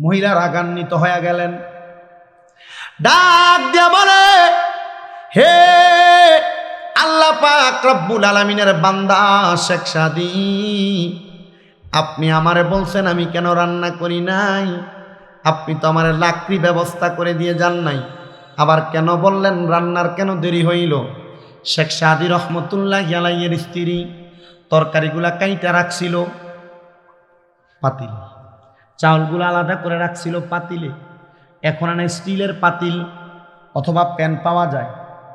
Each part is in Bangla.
মহিলা রাগান্বিত হয়ে গেলেন। ডাক দিয়া বলে, হে আল্লাহ পাক রব্বুল আলমিনের বান্দা শেখ সাদি আপনি আমারে বলছেন আমি কেন রান্না করি নাই? আপনি তো আমার লাকড়ি ব্যবস্থা করে দিয়ে যান নাই। আবার কেন বললেন রান্নার কেন দেরি হইল? শেখ সাদি রহমতুল্লাহ আলাইয়ের স্ত্রী তরকারিগুলা কাইটা রাখছিল। পাতিল। চাউলগুলো আলাদা করে রাখছিল পাতিলে। এখন আনে স্টিলের পাতিল অথবা প্যান পাওয়া যায়।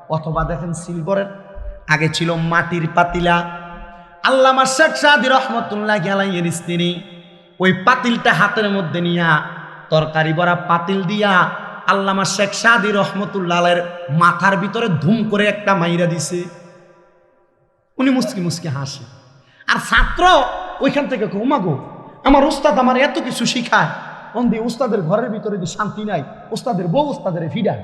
অথবা দেখেন সিলভারের আগে ছিল মাটির পাতিলা। আল্লামা শেখ সাদি রহমতুল্লাহ আলাইয়ের স্ত্রী ওই পাতিলটা হাতের মধ্যে নিয়া তরকারি বড়া পাতিল দিয়া আল্লামা শেখ সাদি রহমতুল্লাহের মাথার ভিতরে ধুম করে একটা মাইরা দিছে। উনি মুসকি মুসকি হাসে। আর ছাত্র ওইখান থেকে ঘুমাগো আমার উস্তাদ আমার এত কিছু শিখায়। অন্দি উস্তাদের ঘরের ভিতরে যে শান্তি নাই উস্তাদের বউ উস্তাদের ফিডায়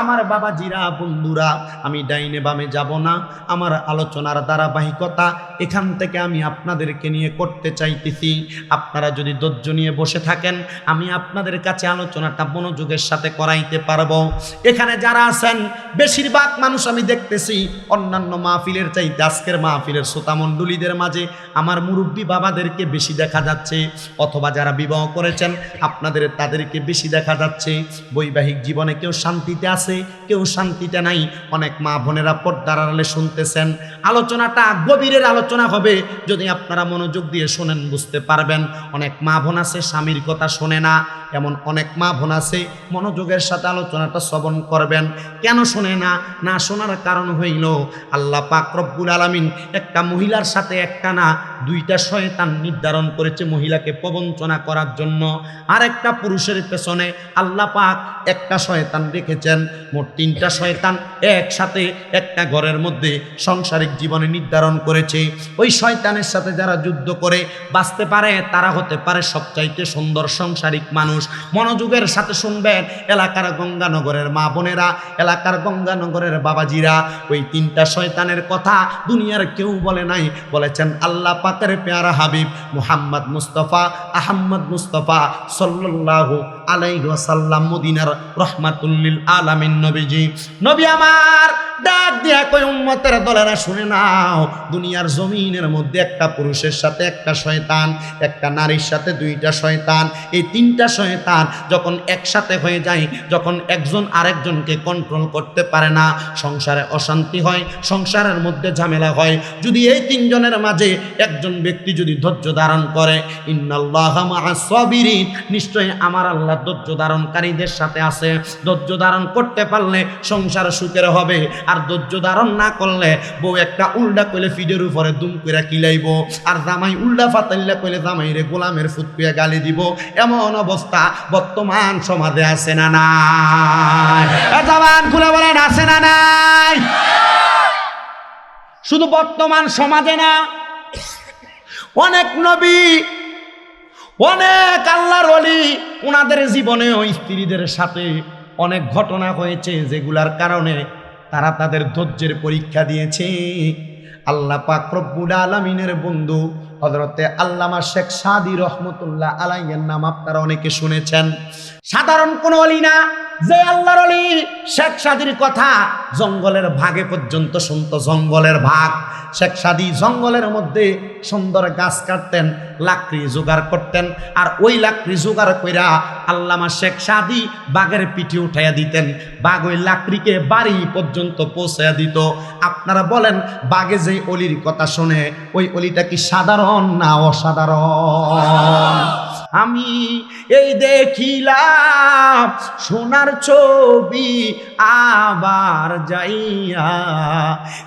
আমার বাবা জিরা, বন্ধুরা, আমি ডাইনে বামে যাব না। আমার আলোচনার ধারাবাহিকতা এখান থেকে আমি আপনাদেরকে নিয়ে করতে চাইতেছি। আপনারা যদি ধৈর্য নিয়ে বসে থাকেন, আমি আপনাদের কাছে আলোচনাটা মনোযোগের সাথে করাইতে পারব। এখানে যারা আছেন, বেশিরভাগ মানুষ আমি দেখতেছি, অন্যান্য মাহফিলের চাইতে আজকের মাহফিলের শ্রোতামণ্ডলীদের মাঝে আমার মুরব্বী বাবাদেরকে বেশি দেখা যাচ্ছে, অথবা যারা বিবাহ করেছেন, আপনাদের তাদেরকে বেশি দেখা যাচ্ছে। বৈবাহিক জীবনে কেউ শান্তিতে আছে, কেউ শান্তিতে নাই। অনেক মা বোনেরা পর্দার আড়ালে শুনতেছেন। আলোচনাটা গভীরের আলোচনা হবে, যদি আপনারা মনোযোগ দিয়ে শোনেন, বুঝতে পারবেন। অনেক মা বোন আছে, স্বামীর কথা শোনে না। এমন অনেক মা বোন আছে, মনোযোগের সাথে আলোচনাটা শ্রবণ করবেন। কেন শোনে না? না শোনার কারণ হইল, আল্লাহ পাক রব্বুল আলামিন একটা মহিলার সাথে একটা না দুইটা শয়তান নির্ধারণ করেছে মহিলাকে প্রবঞ্চনা করার জন্য। আর একটা পুরুষের পেছনে আল্লাহ পাক একটা শয়তান রেখেছেন। মোট তিনটা শয়তান একসাথে একটা ঘরের মধ্যে সাংসারিক জীবনে নির্ধারণ করেছে। ওই শয়তানের সাথে যারা যুদ্ধ করে, বাঁচতে পারে, তারা হতে পারে সবচাইতে সুন্দর সাংসারিক মানুষ। মনোযোগের সাথে শুনবেন এলাকার গঙ্গানগরের মা বোনেরা, এলাকার গঙ্গানগরের বাবাজিরা। ওই তিনটা শয়তানের কথা দুনিয়ার কেউ বলে নাই। বলেছেন, আল্লাহ পাকের পেয়ারা হাবিব মুহাম্মদ মুস্তফা, আহম্মদ মুস্তফা সাল্লাল্লাহু আলাইহি ওয়াসাল্লাম মদিনার রহমাতুল্লিল আলামিন নবীজি, নবী আমার ডাক দিয়া কই উম্মতের দলেরা শুনে নাও, দুনিয়ার জমিনের মধ্যে একটা পুরুষের সাথে একটা শয়তান, একটা নারীর সাথে দুইটা শয়তান। এই তিনটা শয়তান যখন একসাথে হয়ে যায়, যখন একজন আরেকজনকে কন্ট্রোল করতে পারে না, সংসারে অশান্তি হয়, সংসারের মধ্যে ঝামেলা হয়। যদি এই তিনজনের মাঝে একজন ব্যক্তি যদি ধৈর্য ধারণ করে, ইন্নাল্লাহ নিশ্চয়ই আমার আল্লাহ ধৈর্য ধারণকারীদের সাথে আছে। ধৈর্য ধারণ করতে পারলে সংসার সুখের হবে। আর ধৈর্য ধারণ না করলে বউ একটা উল্টা কইলে ফিডের উপরে দুম করে কিলাইব। আর জামাই উল্টা ফাতাইলে কইলে জামাই রে গোলামের ফুটকুয়া গালি দিব। এমন অবস্থা বর্তমান সমাজে আছে না নাই? খুলে বলেন, আছে না নাই? শুধু বর্তমান সমাজে না। অনেক নবী অনেক আল্লাহর অলি ওনাদের ওই স্ত্রীদের সাথে অনেক ঘটনা হয়েছে যেগুলার কারণে তারা তাদের ধৈর্যের পরীক্ষা দিয়েছে। আল্লাহ পাক রব্বুল আলমিনের বন্ধু হজরতে আল্লামা শেখ সাদি রহমতুল্লাহ আলাইয়ের নাম আপনারা অনেকে শুনেছেন। সাধারণ কোন অলি না, যে আল্লাহর অলি। শেখ সাদির কথা জঙ্গলের ভাগে পর্যন্ত শুনতো, জঙ্গলের ভাগ। শেখ সাদি জঙ্গলের মধ্যে সুন্দর গাছ কাটতেন, লাকড়ি জোগাড় করতেন, আর ওই লাকড়ি জোগাড় কইরা আল্লামা শেখ সাদি বাঘের পিঠে উঠাইয়া দিতেন। বাঘ ওই লাকড়িকে বাড়ি পর্যন্ত পৌঁছাইয়া দিত। আপনারা বলেন, বাঘে যে অলির কথা শোনে, ওই অলিটা কি সাধারণ? না অসাধারণ। আমি এই দেখিলাম, সোনার ছবি আবার যাইয়া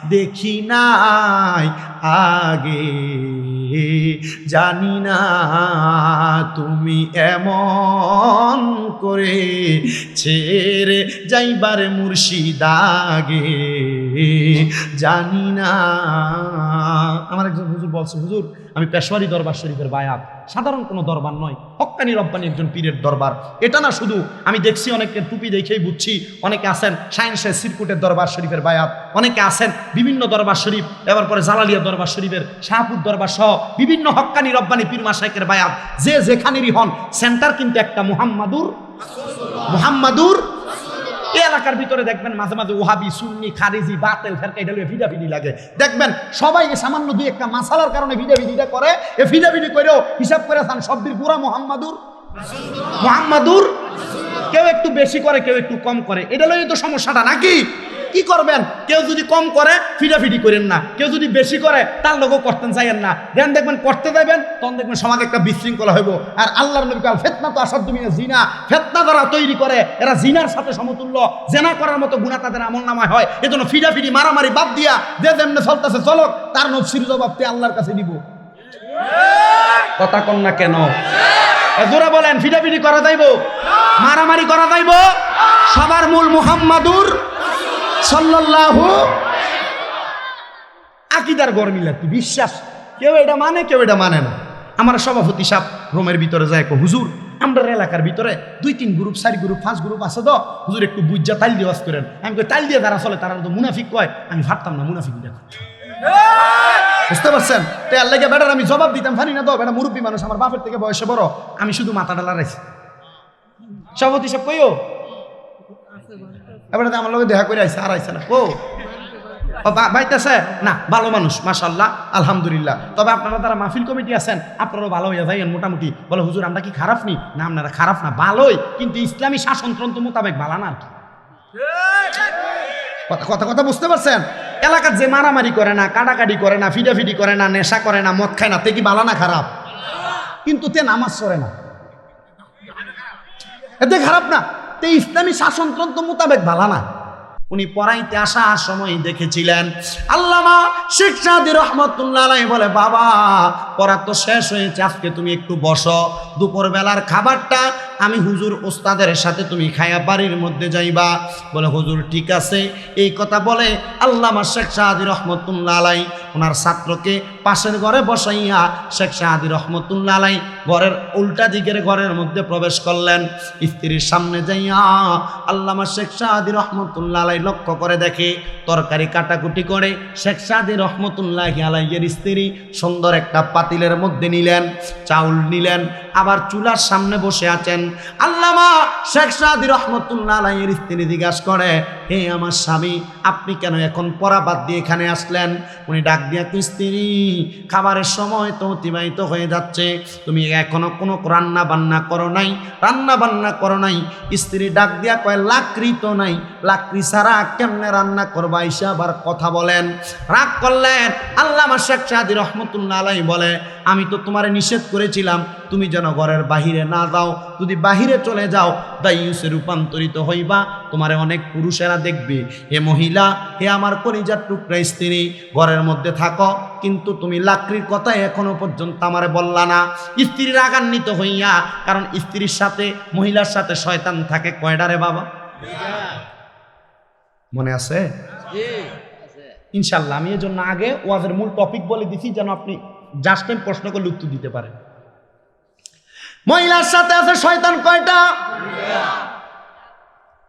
দেখি নাই আগে। জানি না তুমি এমন করে ছেড়ে যাইবার মুর্শিদাগে জানি না। আমার একজন হুজুর বলছে, হুজুর আমি পেশোয়ারি দরবার শরীফের বায়াত। সাধারণ কোনো দরবার নয়। হক্কানি রব্বানি একজন পীরের দরবার। এটা না শুধু, আমি দেখছি অনেকে টুপি দেখেই বুঝছি, অনেকে আছেন সায়েন্সের সিরকুটের দরবার শরীফের বায়াত, অনেকে আছেন বিভিন্ন দরবার শরীফ, এবার পরে জালালিয়া দরবার শরীফের শাহপুর দরবার সহ বিভিন্ন হক্কানি রব্বানি পীর মাসাইকের বায়াত। যে যেখানেরই হন, সেন্টার কিন্তু একটা মুহাম্মাদুর মুহাম্মাদুর এই এলাকার ভিতরে দেখবেন মাঝে মাঝে ওহাবি, সুন্নি, খারিজি, বাতেল, ফেরকা, এটা লইয়া ভিডাভিডি লাগে। দেখবেন সবাই সামান্য দুই একটা মাসালার কারণে ভিডাভিডিটা করে। এ ভিডাভিডি করেও হিসাব করে চান সব্বির পুরা মোহাম্মাদুর। মোহাম্মাদুর? কেউ একটু বেশি করে, কেউ একটু কম করে। এটা লইয়ে তো সমস্যাটা নাকি? কি করবেন? কেউ যদি কম করে, ফিডাফিডি করেন না। কেউ যদি বেশি করে, তার লোকও করতেন চাইয়েন না। দেন দেখবেন করতে দেবেন তখন দেখবেন সমাজে একটা বিশৃঙ্খলা হইব। আর আল্লাহর নবী কাল ফেতনা তো আসার তুমি জিনা। ফেতনা যারা তৈরি করে, এরা জিনার সাথে সমতুল্য। জেনা করার মতো গুণা তাদের আমল নামায় হয়। এজন্য ফিডাফিডি, মারামারি বাদ দিয়া, যে যেমনে চলতেছে চলক, তার নফসির জবাব তে আল্লাহর কাছে দিব। কথা কন না কেন? জোরে বলেন, ফিডাফিডি করা যাইব? মারামারি করা যাইব? সবার মূল মুহাম্মাদুর আকিদার গরমিলা কি বিশ্বাস? কেউ এটা মানে কেউ এটা মানে না। আমার সভাপতি সাহেব রোমের ভিতরে যায় কো, হুজুর আমরা এলাকার ভিতরে দুই তিন গ্রুপ চারি গ্রুপ পাঁচ গ্রুপ আছে তো। হুজুর একটু বুঝা তাল দিয়ে ওয়াজ করেন। আমি কই তাল দিয়ে যারা চলে তারা তো মুনাফিক কয়। আমি ভাবতাম না মুনাফিক দেখো বুঝতে পারছেন? তো এর বেটার আমি জবাব দিতাম পারি না তো বেটা মুরব্বী মানুষ আমার বাপের থেকে বয়সে বড়। আমি শুধু মাথা ডালা রাখছি সভাপতি সাহেব কইও এবারে আমার লগে দেখা করে আইসে আর আইসে না। ও না, ভালো মানুষ মাশাল্লাহ আলহামদুলিল্লাহ। তবে আপনারা তারা মাহফিল কমিটি আছেন, আপনারাও ভালো হয়ে যাইয়েন মোটামুটি। বলে, হুজুর, আমরা কি খারাপ নি? না আপনারা খারাপ না, ভালোই। কিন্তু ইসলামী শাসনতন্ত্র মোতাবেক ভালো না কি। কথা কথা বুঝতে পারছেন? এলাকার যে মারামারি করে না, কাটাকাটি করে না, ফিডাফিডি করে না, নেশা করে না, মদ খায় না, তে কি ভালো না খারাপ? কিন্তু তে নামাজ পড়ে না। এতে খারাপ না। তে ইসলামী শাসনতন্ত্র মোতাবেক ভালো না। উনি পড়াইতে আসার সময় দেখেছিলেন। আল্লামা শেখ সাদি রহমতুল্লাহ বলে, বাবা, পড়া তো শেষ হয়েছে, আজকে তুমি একটু বসো। দুপুর বেলার খাবারটা আমি হুজুর ওস্তাদের সাথে তুমি খায়া বাড়ির মধ্যে যাইবা। বলে, হুজুর, ঠিক আছে। এই কথা বলে আল্লামা শেখ সাদি রহমতুল্লাহ আলাই ওনার ছাত্রকে পাশের ঘরে বসাইয়া শেখ সাহাদি রহমতুল্লাহ আলাই ঘরের উল্টা দিকের ঘরের মধ্যে প্রবেশ করলেন। স্ত্রীর সামনে যাইয়া আল্লামা শেখ সাহাদি রহমতুল্লাহ আলাই লক্ষ্য করে দেখে তরকারি কাটাকুটি করে শেখ সাহাদি রহমতুল্লাহ আলাইয়ের স্ত্রী সুন্দর একটা পাতিলের মধ্যে নিলেন, চাউল নিলেন, আবার চুলার সামনে বসে আছেন। আল্লামা শেখ সাহাদি রহমতুল্লাহ আলাইয়ের স্ত্রী জিজ্ঞাসা করে হে আমার স্বামী আপনি কেন এখন পড়া বাদ দিয়ে এখানে আসলেন? উনি ডাক দিয়া কই, স্ত্রী খাবারের সময় তো অতিবাহিত হয়ে যাচ্ছে। তুমি এখনও কোনো রান্না বান্না করো নাই রান্না বান্না করো নাই। স্ত্রী ডাক দিয়া কয় লাকড়ি তো নাই লাকড়ি ছাড়া কেমনে রান্না করবা? এসে আবার কথা বলেন রাগ করলেন। আল্লামা শেখ সাহাদি রহমতুল্লাহ আলাই বলে আমি তো তোমারে নিষেধ করেছিলাম তুমি যেন ঘরের বাহিরে না যাও যদি বাহিরে চলে যাও দাইয়ুসে রূপান্তরিত হইবা। তোমারে অনেক পুরুষেরা দেখবে। হে মহিলা, হে আমার কলিজার টুকরা স্ত্রী, ঘরের মধ্যে থাকো। কিন্তু তুমি লাকড়ির কথা এখনও পর্যন্ত আমারে বললা না। স্ত্রীর রাগান্বিত হইয়া, কারণ স্ত্রীর সাথে, মহিলার সাথে শয়তান থাকে কয়ডারে বাবা? মনে আছে? ইনশাল্লাহ আমি এর জন্য আগে ওয়াজের মূল টপিক বলে দিছি, যেন আপনি জাস্ট টাইম প্রশ্ন করলে উত্তর দিতে পারেন। মহিলার সাথে আছে শয়তান কয়টা?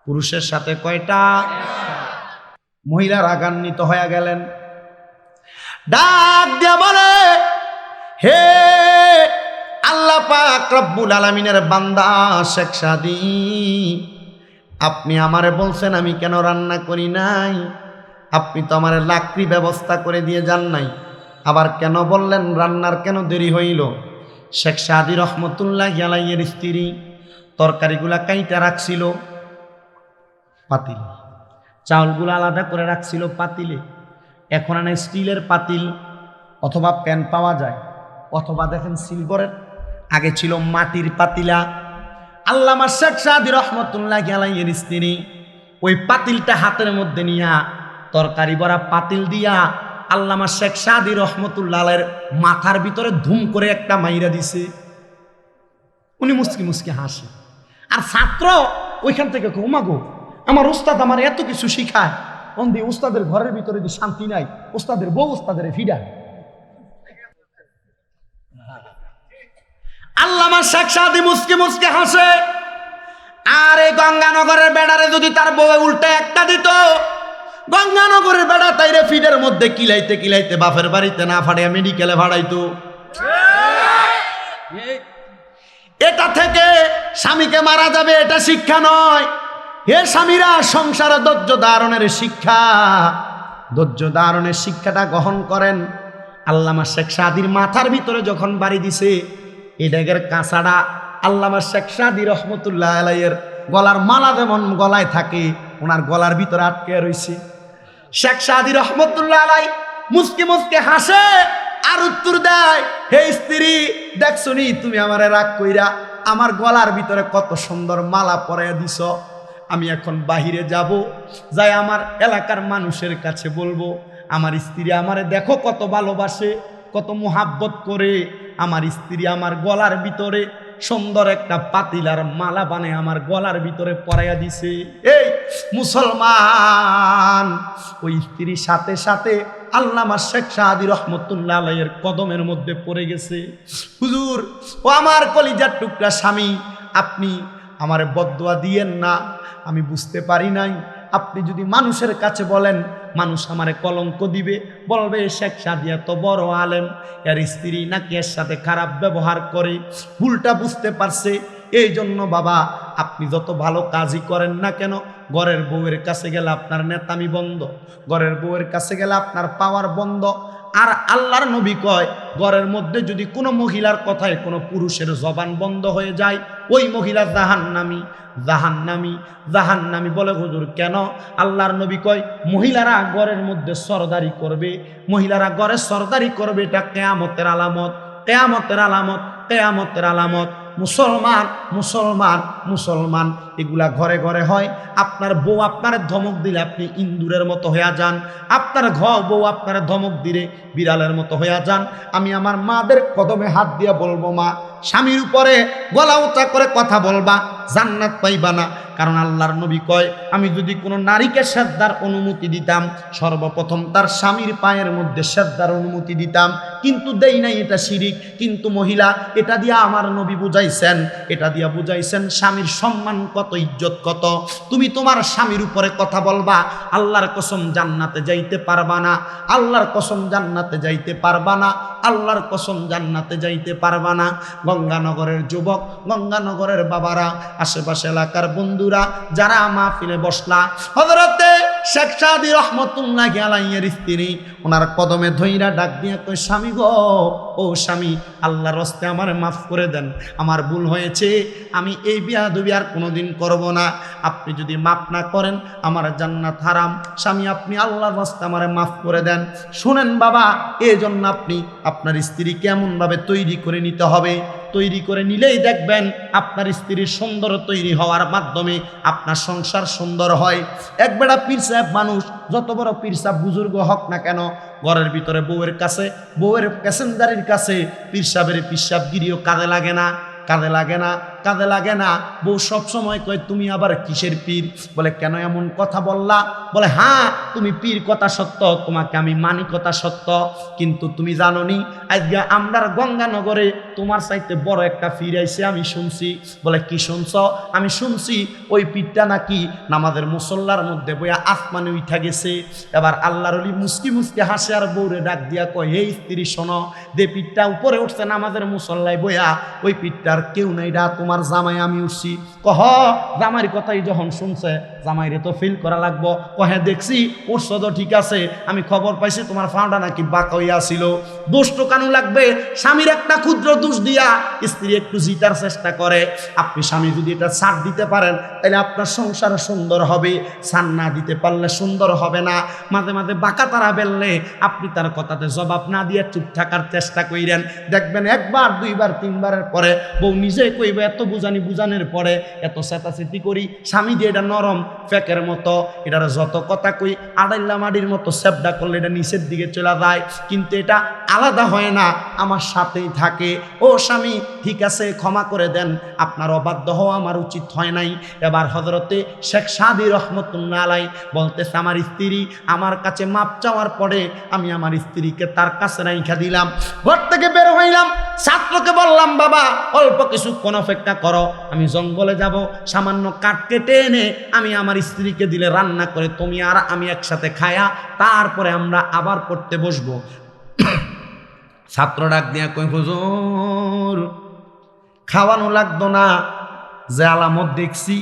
পুরুষের সাথে কয়টা? মহিলা রাগান্বিত হয়ে গেলেন। ডাক দিয়া বলে, হে আল্লাহ পাক রব্বুল আলামিনের বান্দা শেখ সাদি, আপনি আমারে বলছেন আমি কেন রান্না করি নাই? আপনি তো আমার লাকড়ি ব্যবস্থা করে দিয়ে যান নাই। আবার কেন বললেন রান্নার কেন দেরি হইল? শেখ সাদি রহমতুল্লাহ আলাইয়ের স্ত্রী তরকারিগুলা কাইটা রাখছিল পাতিল। চাউলগুলো আলাদা করে রাখছিল পাতিলে। এখন আনে স্টিলের পাতিল অথবা প্যান পাওয়া যায়। অথবা দেখেন সিলভারের, আগে ছিল মাটির পাতিলা। আল্লামা শেখ সাদি রহমতুল্লাহ আলাইয়ের স্ত্রী ওই পাতিলটা হাতের মধ্যে নিয়া তরকারি ভরা পাতিল দিয়া আল্লামা শেখ সাদি রহমতুল্লাহ আলাইয়ের মাথার ভিতরে ধুম করে একটা মাইরা দিছে। উনি মুসকি মুসকি হাসে। আর ছাত্র ওইখান থেকে ঘুমাগো আমার উস্তাদ আমার এত কিছু শিখায়। অন্দি উস্তাদের ঘরের ভিতরে যে শান্তি নাই, উস্তাদের বউ উস্তাদের ফিডায় আল্লামা শেখ সাদি মুসকি মুসকে হাসে। আর এই গঙ্গানগরের বেড়ারে যদি তার বউ উল্টে একটা দিত গঙ্গানগরের বেড়া তাইরে ফিডের মধ্যে কিলাইতে কিলাইতে বাপের বাড়িতে না ফাড়িয়া মেডিকেলে ভাড়াইতো এটা থেকে স্বামীকে মারা যাবে, এটা শিক্ষা নয়। হে স্বামীরা, সংসারে ধৈর্য ধারণের শিক্ষা। ধৈর্য ধারণের শিক্ষাটা গ্রহণ করেন। আল্লামা শেখ সাদির মাথার ভিতরে যখন বাড়ি দিছে, এই ডেগের কাঁচাটা আল্লামা শেখ সাদি রহমতুল্লাহ আলাইয়ের গলার মালা যেমন গলায় থাকে, ওনার গলার ভিতরে আটকে রয়েছে শেখ সাদি রহমতুল্লাহ আলাই মুসকে মুসকে হাসে আর উত্তর দেয়, হে স্ত্রী, দেখছনি তুমি আমারে রাগ কইরা আমার গলার ভিতরে কত সুন্দর মালা পরাইয়া দিছ। আমি এখন বাহিরে যাব, যাই আমার এলাকার মানুষের কাছে বলব, আমার স্ত্রী আমারে দেখো কত ভালোবাসে, কত মোহাব্বত করে। আমার স্ত্রী আমার গলার ভিতরে সুন্দর একটা পাতিলার মালা বানে আমার গলার ভিতরে পরাইয়া দিছে। এই মুসলমান। ওই স্ত্রীর সাথে সাথে আল্লামা শেখ সাহাদি রহমতুল্লাহ আলাইয়ের কদমের মধ্যে পড়ে গেছে। হুজুর, ও আমার কলিজার টুকরা স্বামী, আপনি আমার বদুয়া দিয়েন না, আমি বুঝতে পারি নাই। আপনি যদি মানুষের কাছে বলেন, মানুষ আমারে কলঙ্ক দিবে। বলবে, শেখ সাদি এত বড় আলেম, এর স্ত্রী নাকি এর সাথে খারাপ ব্যবহার করে। ভুলটা বুঝতে পারছে এই জন্য বাবা, আপনি যত ভালো কাজই করেন না কেন, ঘরের বউয়ের কাছে গেলে আপনার নেতামি বন্ধ, ঘরের বউয়ের কাছে গেলে আপনার পাওয়ার বন্ধ। আর আল্লাহর নবী কয়, ঘরের মধ্যে যদি কোনো মহিলার কথায় কোনো পুরুষের জবান বন্ধ হয়ে যায়, ওই মহিলা জাহান্নামি জাহান্নামি জাহান্নামি বলে হুজুর কেন? আল্লাহর নবী কয়, মহিলারা ঘরের মধ্যে সরদারি করবে, মহিলারা ঘরে সরদারি করবে, এটা কেয়ামতের আলামত কেয়ামতের আলামত কেয়ামতের আলামত। মুসলমান মুসলমান মুসলমান। এগুলা ঘরে ঘরে হয়। আপনার বউ আপনার ধমক দিলে আপনি ইন্দুরের মতো হইয়া যান। আপনার ঘর বউ আপনার ধমক দিলে বিড়ালের মতো হইয়া যান। আমি আমার মাদের কদমে হাত দিয়ে বলব, মা, স্বামীর উপরে গলা উঁচা করে কথা বলবা, জান্নাত পাইবা না। কারণ আল্লাহর নবী কয়, আমি যদি কোনো নারীকে শ্রদ্ধার অনুমতি দিতাম, সর্বপ্রথম তার স্বামীর পায়ের মধ্যে শ্রদ্ধার অনুমতি দিতাম। কিন্তু দেই নাই এটা শিরিক, কিন্তু মহিলা, এটা দিয়া আমার নবী বুঝাইছেন, এটা দিয়া বুঝাইছেন স্বামীর সম্মান কত ইজ্জত কত? তুমি তোমার স্বামীর উপরে কথা বলবা, আল্লাহর কসম জান্নাতে যাইতে পারবা না, আল্লাহর কসম জান্নাতে যাইতে পারবা না, আল্লাহর কসম জান্নাতে যাইতে পারবা না। গঙ্গানগরের যুবক, গঙ্গানগরের বাবারা, আশেপাশে এলাকার বন্ধুরা, যারা মা মাহফিলে বসলা হজরতে শেখ সাদি রহমতুল্লাহ আলাইয়ের স্ত্রী, ওনার কদমে ধইরা ডাক দিয়ে কই স্বামী গো, ও স্বামী, আল্লাহর রস্তে আমার মাফ করে দেন, আমার ভুল হয়েছে, আমি এই বিয়া দুবি আর কোনোদিন করব না। আপনি যদি মাফ না করেন, আমার জান্নাত হারাম। স্বামী, আপনি আল্লাহর রস্তে আমারে মাফ করে দেন। শুনেন বাবা এই জন্য আপনি আপনার স্ত্রী কেমনভাবে তৈরি করে নিতে হবে? তৈরি করে নিলেই দেখবেন আপনার স্ত্রীর সুন্দর তৈরি হওয়ার মাধ্যমে আপনার সংসার সুন্দর হয়। এক বেড়া পীর সাহেব মানুষ, যত বড় পীর সাহেব বুজুর্গ হোক না কেন, ঘরের ভিতরে বউয়ের কাছে, বউয়ের প্যাসেঞ্জারের কাছে পীর সাহেবের গিরিও কাজে লাগে না, কাজে লাগে না। কাজে লাগে না। বউ সব সময় কয়, তুমি আবার কিসের পীর? বলে, কেন এমন কথা বললা? বলে হ্যাঁ তুমি পীর কথা সত্য, তোমাকে আমি মানি কথা সত্য। কিন্তু তুমি জানো নি আজকে আমরার গঙ্গানগরে তোমার চাইতে বড় একটা পীর আইছে, আমি শুনছি। বলে, কি শুনছ? আমি শুনছি, ওই পীরটা নাকি নামাজের মুসল্লার মধ্যে বইয়া আসমানে উঠা গেছে। এবার আল্লাহর অলি মুসকি মুসকি হাসে আর বউরে ডাক দিয়া কয় হে স্ত্রী, শোনো, যে পীরটা উপরে উঠছে নামাজের মুসল্লায় বইয়া, ওই পীরটার কেউ নাই ডা তোমার জামাই আমি উঠছি। কহ জামাইয়ের কথাই যখন শুনছে, জামাইরে তো ফিল করা লাগবো। কহে, দেখছি উঠছ তো ঠিক আছে, আমি খবর পাইছি, তোমার ফাঁটা নাকি বাঁকা হইয়া ছিল দোষ তো কানু লাগবে, স্বামীর একটা ক্ষুদ্র দোষ দিয়া স্ত্রী একটু জিতার চেষ্টা করে। আপনি স্বামী যদি এটা ছাড় দিতে পারেন, তাহলে আপনার সংসার সুন্দর হবে। ছাড় না দিতে পারলে সুন্দর হবে না। মাঝে মাঝে বাঁকা তারা বেললে আপনি তার কথাতে জবাব না দিয়ে চুপ থাকার চেষ্টা কইরেন। দেখবেন একবার, দুইবার, তিনবারের পরে বউ নিজে কইবে, এত বুঝানি বুঝানোর পরে এত চেতাচেতি করি, স্বামী দিয়ে এটা নরম ফেকের মতো, এটার যত কথা কই আড়াইল্লা মাটির মতো সেবডা করলে এটা নিচের দিকে চলে যায়। কিন্তু এটা আলাদা হয় না, আমার সাথেই থাকে। ও স্বামী, ঠিক আছে, ক্ষমা করে দেন, আপনার অবাধ্য হওয়া আমার উচিত হয় নাই। এবার হজরতে শেখ সাদি রহমতুল্লাহ আলাই বলতেছে, আমার স্ত্রী আমার কাছে মাপ চাওয়ার পরে আমি আমার স্ত্রীকে তার কাছে রাইখা দিলাম। ঘর থেকে বের হইলাম, ছাত্রকে বললাম, বাবা, অল্প কিছুক্ষণ অপেক্ষা করো, আমি জঙ্গলে যাব, সামান্য কাঠ কেটে এনে আমি আমার স্ত্রীকে দিলে রান্না করে, তুমি আর আমি একসাথে খায়া তারপরে আমরা আবার পড়তে বসবো। ছাত্র ডাক দিয়া কই হুজুর, খাওয়ানো লাগতো না, যে আলামত দেখছি।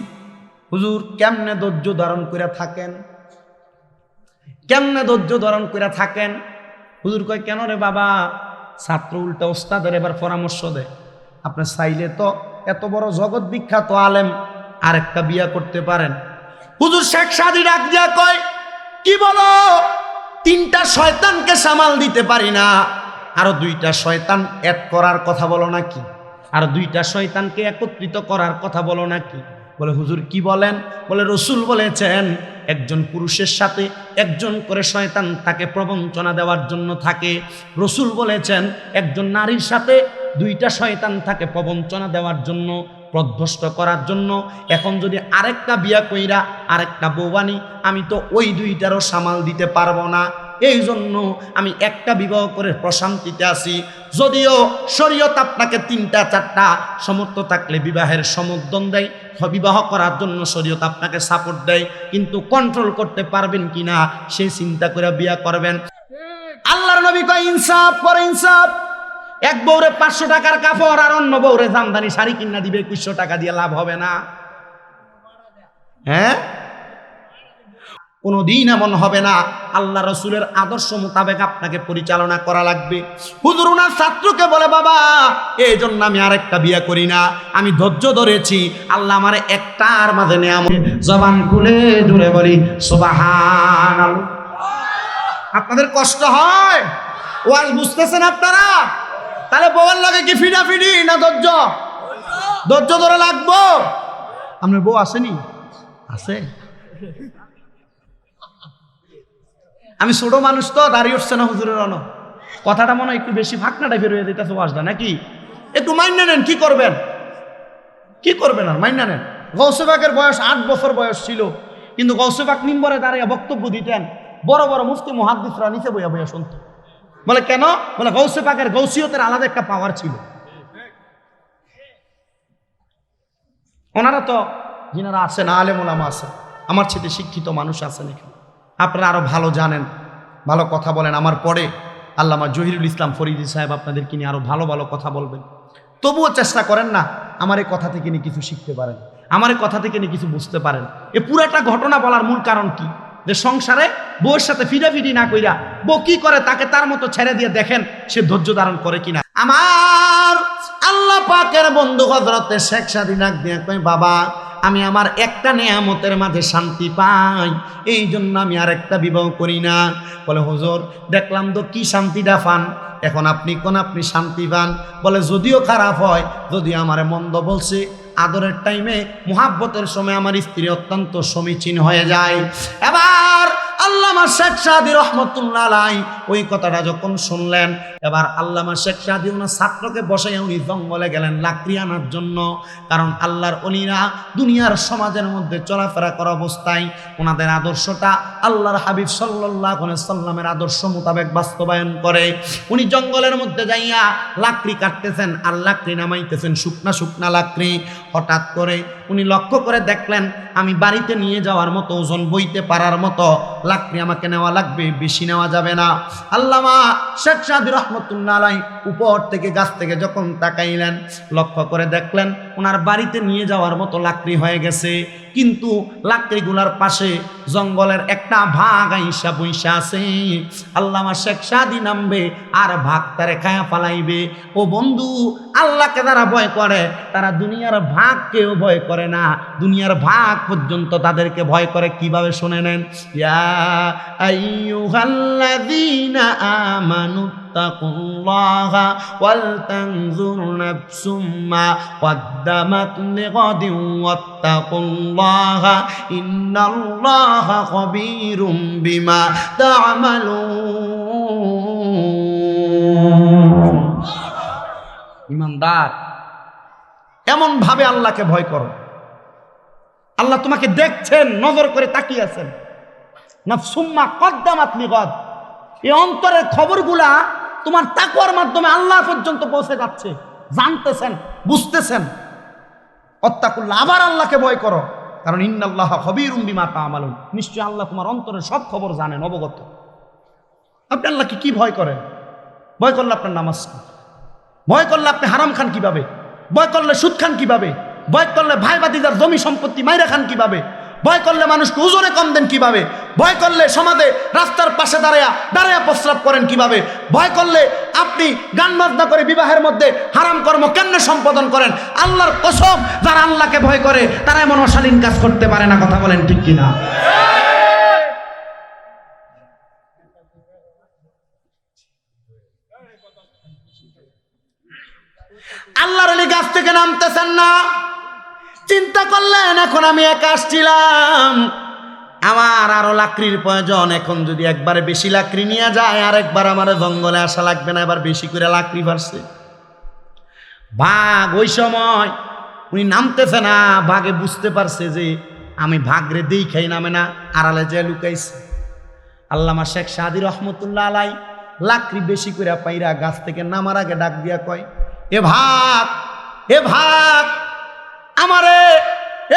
হুজুর, কেমনে ধৈর্য ধারণ করে থাকেন? কেমনে ধৈর্য ধারণ করে থাকেন? হুজুর কয়, কেন রে বাবা? ছাত্র উল্টা ওস্তাদের এবার পরামর্শ দেয় আপনি চাইলে তো এত বড় জগৎ বিখ্যাত আলেম আরেকটা বিয়া করতে পারেন। হুজুর শেখ সাদি ডাক দিয়া কয়, কি বলো? তিনটা শয়তানকে সামাল দিতে পারি না। আরও দুইটা শয়তান এক করার কথা বলো নাকি? আর দুইটা শয়তানকে একত্রিত করার কথা বলো নাকি? বলে, হুজুর কি বলেন? বলে, রসুল বলেছেন, একজন পুরুষের সাথে একজন করে শয়তান তাকে প্রবঞ্চনা দেওয়ার জন্য থাকে। রসুল বলেছেন, একজন নারীর সাথে দুইটা শয়তান থাকে প্রবঞ্চনা দেওয়ার জন্য প্রধ্বস্ত করার জন্য। এখন যদি আরেকটা বিয়া কইরা আরেকটা বৌবানি আমি তো ওই দুইটারও সামাল দিতে পারব না। এই জন্য আমি একটা বিবাহ করে প্রশান্তিতে আছি। যদিও শরীয়ত আপনাকে তিনটা, চারটা সমর্থ থাকলে বিবাহের সমর্থন দেয়, বিবাহ করার জন্য শরীয়ত আপনাকে সাপোর্ট দেয়, কিন্তু কন্ট্রোল করতে পারবেন কিনা, সে চিন্তা করে বিয়া করবেন। আল্লাহর নবী কয়, ইনসাফ করে ইনসাফ। এক বউরে পাঁচশো টাকার কাপড় আর অন্য বউরে জামদানি শাড়ি কিনা দিবে, একুশশো টাকা দিয়ে লাভ হবে না। হ্যাঁ? কোনোদিন এমন হবে না, আল্লাহ রসুলের আদর্শ মোতাবেক আপনাকে পরিচালনা করা লাগবে। হুজুর ওনার ছাত্রকে বলে, বাবা এই জন্য আমি আরেকটা বিয়ে করি না, আমি ধৈর্য ধরেছি, আল্লাহ আমার একটার মাঝে নেয়াম জবান খুলে জুড়ে বলি সোবাহান আপনাদের কষ্ট হয়? ওয়াজ বুঝতেছেন আপনারা? তাহলে বউয়ের লাগে কি ফিডা ফিডি না ধৈর্য? ধৈর্য ধরে লাগবো? আপনার বউ আসেনি? আছে। আমি ছোট মানুষ তো দাঁড়িয়ে উঠছে না হুজুরের অন। কথাটা মনে হয় একটু বেশি ফাঁকনা টাইপের হয়ে দিতেছে ওয়াজটা, নাকি? একটু মাইনা নেন, কি করবেন? কি করবেন আর, মাইনা নেন। গৌসেবাকের বয়স আট বছর বয়স ছিল, কিন্তু গৌসেবাক নিম্বরে দাঁড়িয়ে বক্তব্য দিতেন, বড় বড় মুফতি মহাদ্দিসরা নিচে বইয়া বইয়া শুনত। বলে, কেন? বলে, গৌসে পাকের গৌসিয়তের আলাদা একটা পাওয়ার ছিল। ওনারা তো যিনারা আছেন, আলেম ওলামা আছে আমার ছেলে শিক্ষিত মানুষ আছেন এখানে। আপনারা আরও ভালো জানেন, ভালো কথা বলেন। আমার পরে আল্লামা জহিরুল ইসলাম ফরিদি সাহেব আপনাদেরকে নিয়ে আরও ভালো ভালো কথা বলবেন। তবুও চেষ্টা করেন না, আমার এই কথা থেকে নিয়ে কিছু শিখতে পারেন। আমার এই কথা থেকে নিয়ে কিছু বুঝতে পারেন। এ পুরাটা ঘটনা বলার মূল কারণ কি? যে সংসারে বউয়ের সাথে ফিডাফিডি না কইরা বউ কি করে তাকে তার মতো ছেড়ে দিয়ে দেখেন সে ধৈর্য ধারণ করে কিনা? আমার আল্লাহ পাকের বন্ধু হজরতে শেখ সাদিনাক দিয়ে কই বাবা, আমি আমার একটা নেয়ামতের মাঝে শান্তি পাই, এই জন্য আমি আর একটা বিবাহ করি না। বলে, হুজুর, দেখলাম তো কি শান্তিটা পান। এখন আপনি কোন আপনি শান্তি পান? বলে, যদিও খারাপ হয় যদিও আমার মন্দ বলছে আদরের টাইমে মোহাব্বতের সময় আমার স্ত্রী অত্যন্ত সমীচীন হয়ে যায়। এবার আল্লামা শেখ সাদি রহমতুল্লাহ আলাই ওই কথাটা যখন শুনলেন, এবার আল্লামা শেখ সাদি ওনার ছাত্রকে বসে উনি জঙ্গলে গেলেন লাকড়ি আনার জন্য। কারণ আল্লাহর অলিরা দুনিয়ার সমাজের মধ্যে চলাফেরা করা অবস্থায় ওনাদের আদর্শটা আল্লাহর হাবিব সাল্লাহ সাল্লামের আদর্শ মোতাবেক বাস্তবায়ন করে। উনি জঙ্গলের মধ্যে যাইয়া লাকড়ি কাটতেছেন আর লাকড়ি নামাইতেছেন শুকনা শুকনা লাকড়ি। হঠাৎ করে উনি লক্ষ্য করে দেখলেন, আমি বাড়িতে নিয়ে যাওয়ার মতো, ওজন বইতে পারার মতো লাকড়ি আমাকে নেওয়া লাগবে, বেশি নেওয়া যাবে না। আল্লামা শেখ সাদি রহমতুল্লাহ আলাই উপর থেকে, গাছ থেকে যখন তাকাইলেন, লক্ষ্য করে দেখলেন, ওনার বাড়িতে নিয়ে যাওয়ার মতো লাকড়ি হয়ে গেছে। কিন্তু লাকড়িগুলার পাশে জঙ্গলের একটা ভাগ আইসা বইসা আছে আল্লামা শেখ সাদি নামবে আর ভাগ তারে খায়া পালাইবে ও বন্ধু আল্লাহকে যারা ভয় করে তারা দুনিয়ার ভাগ কেউ ভয় করে না দুনিয়ার ভাগ পর্যন্ত তাদেরকে ভয় করে কিভাবে শুনে নেন ইয়া আইয়ুহাল্লাযীনা আমানু اتقوا الله ولتنظر نفس ما قدمت لغد واتقوا الله إن الله خبير بما تعملون ইমানদার এমন ভাবে আল্লাহকে ভয় করো আল্লাহ তোমাকে দেখছেন নজর করে তাকিয়ে আছেন না সুম্মা কদ্দামাত নিগদ এই অন্তরের খবরগুলা তোমার তাকুয়ার মাধ্যমে আল্লাহ পর্যন্ত পৌঁছে যাচ্ছে জানতেছেন বুঝতেছেন অত্যাকুল্লা আবার আল্লাহকে ভয় করো কারণ ইন্নাল্লাহ হবির উম্বিমা তামালুন। নিশ্চয় আল্লাহ তোমার অন্তরের সব খবর জানেন, অবগত। আপনি আল্লাহকে কি ভয় করেন? ভয় করলে আপনার নামাজ ভয় করলে আপনি হারাম খান কীভাবে? ভয় করলে সুদ খান কীভাবে? ভয় করলে ভাই বাতিদার জমি সম্পত্তি মাইরা খান কীভাবে? ভয় করলে মানুষকে উজোরে কম দেন কীভাবে? ভয় করলে সমাজে রাস্তার পাশে দাঁড়ায়া দাঁড়ায়া প্রস্রাব করেন কীভাবে? ভয় করলে আপনি গান বাজনা করে বিবাহের মধ্যে হারাম কর্ম কেমনে সম্পাদন করেন? আল্লাহর কসম, যারা আল্লাহকে ভয় করে, তারা এমন অশালীন কাজ করতে পারে না, কথা বলেন ঠিক কিনা? আল্লাহর আলী গাছ থেকে নামতেছেন না। চিন্তা করলেন, এখন আমি একা আসছিলাম। আমার আরও লাকড়ির প্রয়োজন। এখন যদি একবারে বেশি লাকড়ি নিয়ে যায় আর একবার আমার জঙ্গলে আসা লাগবে না, এবার বেশি করে লাকড়ি পারছে বাঘ ওই সময়, উনি নামতেছে না, বাঘে বুঝতে পারছে যে আমি ভাগরে দেই খাই নামে না, আড়ালে যে লুকাইছে। আল্লামা শেখ সাদি রহমতুল্লাহ আলাই লাকড়ি বেশি করে পাইরা গাছ থেকে নামার আগে ডাক দিয়া কয়, এ ভাগ এ ভাগ, আমারে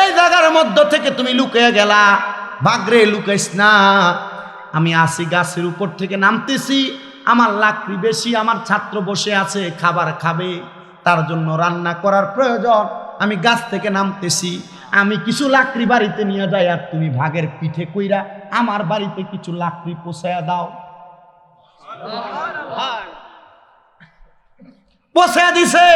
এই জায়গার মধ্য থেকে তুমি লুকিয়ে গেলা বাগরে লুকাইস না। আমি আসি গাছের উপর থেকে নামতেছি। আমার লাকড়ি বেশি আমার ছাত্র বসে আছে খাবার খাবে। তার জন্য রান্না করার প্রয়োজন। আমি গাছ থেকে নামতেছি। আমি কিছু লাকড়ি বাড়িতে নিয়ে যাই আর তুমি ভাগের পিঠে কইরা আমার বাড়িতে কিছু লাকড়ি পোষায়া দাও। পোষায়া দিছে।